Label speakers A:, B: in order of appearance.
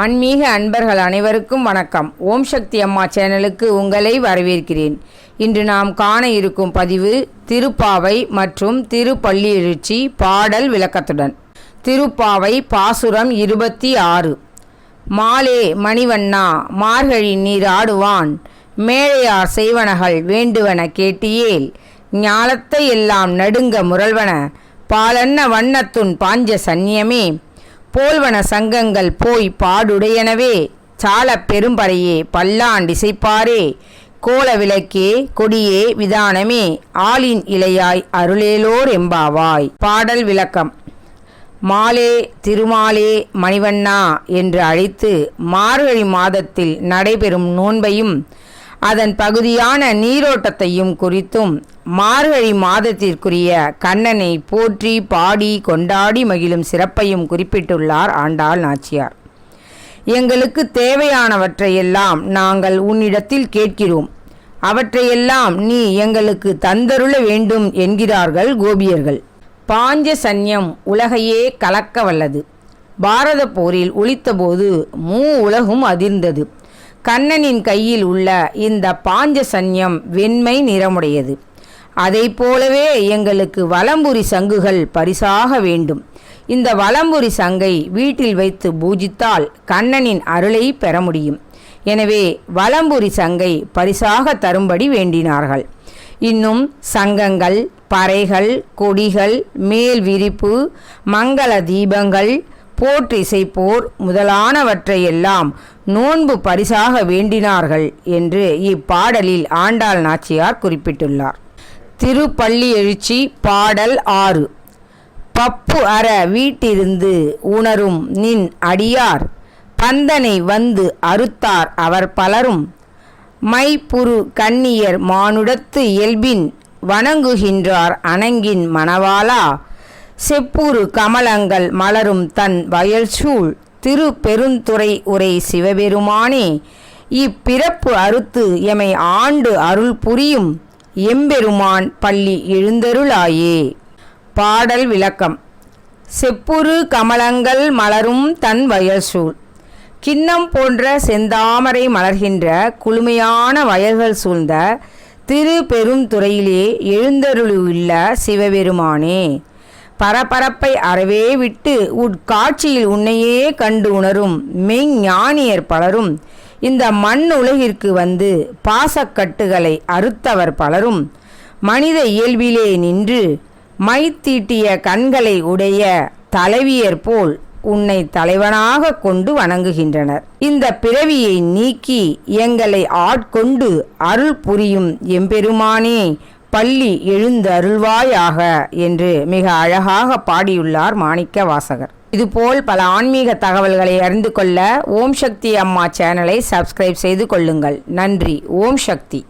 A: ஆன்மீக அன்பர்கள் அனைவருக்கும் வணக்கம். ஓம் சக்தி அம்மா சேனலுக்கு உங்களை வரவேற்கிறேன். இன்று நாம் காண இருக்கும் பதிவு திருப்பாவை மற்றும் திருப்பள்ளியெழுச்சி பாடல் விளக்கத்துடன். திருப்பாவை பாசுரம் இருபத்தி ஆறு. மாலே மணிவண்ணா மார்கழி நீராடுவான் மேழையார் செய்வனகள் வேண்டுவன கேட்டியேல் ஞாலத்தை எல்லாம் நடுங்க முரல்வன பாலன்ன வண்ணத்துன் பாஞ்ச சன்னியமே போல்வன சங்கங்கள் போய் பாடுடையனவே சால பெரும்பறையே பல்லாண்டிசைப்பாரே கோல விளக்கே கொடியே விதானமே ஆளின் இலையாய் அருளேலோர் எம்பாவாய். பாடல் விளக்கம். மாலே திருமாலே மணிவண்ணா என்று அழைத்து மார்கழி மாதத்தில் நடைபெறும் நோன்பையும் அதன் பகுதியான நீரோட்டத்தையும் குறித்தும் மார்கழி மாதத்திற்குரிய கண்ணனை போற்றி பாடி கொண்டாடி மகிழும் சிறப்பையும் குறிப்பிட்டுள்ளார் ஆண்டாள் நாச்சியார். எங்களுக்கு தேவையானவற்றையெல்லாம் நாங்கள் உன்னிடத்தில் கேட்கிறோம். அவற்றையெல்லாம் நீ எங்களுக்கு தந்தருள வேண்டும் என்கிறார்கள் கோபியர்கள். பாஞ்ச சன்யம் உலகையே கலக்க வல்லது பாரத போரில் ஒழித்தபோது மூ உலகும் அதிர்ந்தது. கண்ணனின் கையில் உள்ள இந்த பாஞ்ச சன்யம் வெண்மை நிறமுடையது. அதை போலவே எங்களுக்கு வலம்புரி சங்குகள் பரிசாக வேண்டும். இந்த வலம்புரி சங்கை வீட்டில் வைத்து பூஜித்தால் கண்ணனின் அருளை பெற முடியும். எனவே வலம்புரி சங்கை பரிசாக தரும்படி வேண்டினார்கள். இன்னும் சங்கங்கள் பறைகள் கொடிகள் மேல் விரிப்பு மங்கள தீபங்கள் போற்றிசைப்போர் முதலானவற்றையெல்லாம் நோன்பு பரிசாக வேண்டினார்கள் என்று இப்பாடலில் ஆண்டாள் நாச்சியார் குறிப்பிட்டுள்ளார். திருப்பள்ளி எழுச்சி பாடல் ஆறு. பப்பு அற வீட்டிருந்து உணரும் நின் அடியார் பந்தனை வந்து அறுத்தார் அவர் பலரும். மைப்புரு கன்னியர் மானுடத்து இயல்பின் வணங்குகின்றார் அணங்கின் மணவாளா செப்புரு கமலங்கள் மலரும் தன் வயல்சூழ் திரு பெருந்துறை உரை சிவபெருமானே இப்பிறப்பு அறுத்து எமை ஆண்டு அருள் புரியும் எம்பெருமான் பள்ளி எழுந்தருளாயே. பாடல் விளக்கம். செப்புரு கமலங்கள் மலரும் தன் வயல்சூழ் கிண்ணம் போன்ற செந்தாமரை மலர்கின்ற குளுமையான வயல்கள் சூழ்ந்த திரு பெருந்துறையிலே எழுந்தருளுள்ள சிவபெருமானே. பரபரப்பை அறவே விட்டு உட்காட்சியில் உன்னையே கண்டு உணரும் மெய்ஞானியர் பலரும். இந்த மண் உலகிற்கு வந்து பாசக்கட்டுகளை அறுத்தவர் பலரும். மனித இயல்பிலே நின்று மைத்தீட்டிய கண்களை உடைய தலைவியர் போல் உன்னை தலைவனாக கொண்டு வணங்குகின்றனர். இந்த பிறவியை நீக்கி எங்களை ஆட்கொண்டு அருள் புரியும் எம்பெருமானே பள்ளி எழுந்து அருள்வாயாக என்று மிக அழகாக பாடியுள்ளார் மாணிக்க வாசகர் இதுபோல் பல ஆன்மீக தகவல்களை அறிந்து கொள்ள ஓம் சக்தி அம்மா சேனலை சப்ஸ்கிரைப் செய்து கொள்ளுங்கள். நன்றி. ஓம் சக்தி.